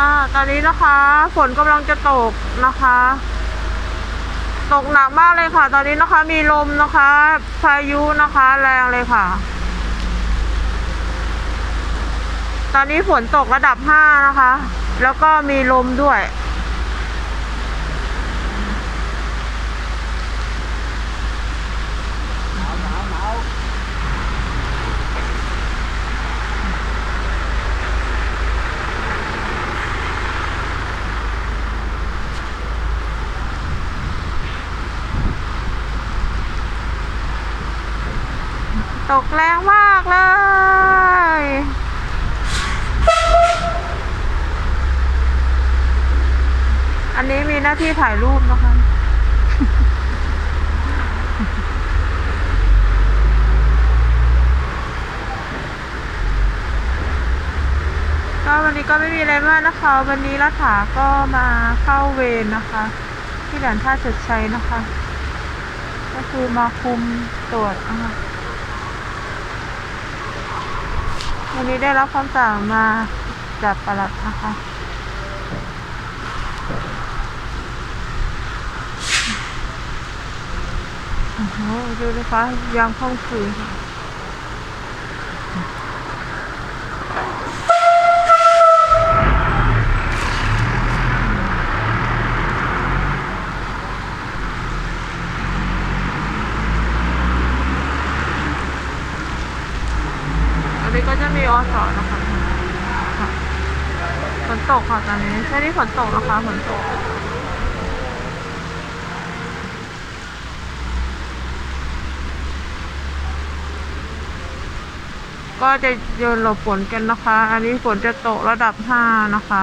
ค่ะ ตอนนี้นะคะ ฝนกำลังจะตกนะคะ ตกหนักมากเลยค่ะ ตอนนี้นะคะ มีลมนะคะ พายุนะคะ แรงเลยค่ะ ตอนนี้ฝนตกระดับห้านะคะ แล้วก็มีลมด้วย หนาวหนาวหนาว ตกแรงมากเลย อันนี้มีหน้าที่ถ่ายรูปนะคะก็วันนี้ก็ไม่มีอะไรมากนะคะ วันนี้รัฐาก็มาเข้าเวรนะคะ ที่ด่านท่าเฉดชัยนะคะ ก็คือมาคุมตรวจนะคะ วันนี้ได้รับคำสั่งมาจากประหลัดนะคะ โอ้โหดูนะคะยามค่ำคืนค่ะอัน นี้ก็จะมีอสอนะคะฝนตกค่ะตอนนี้ใช่ที่ฝนตกนะคะฝนตกก็จะโยนหลบฝนกันนะคะ อันนี้ฝนจะตกระดับห้านะคะ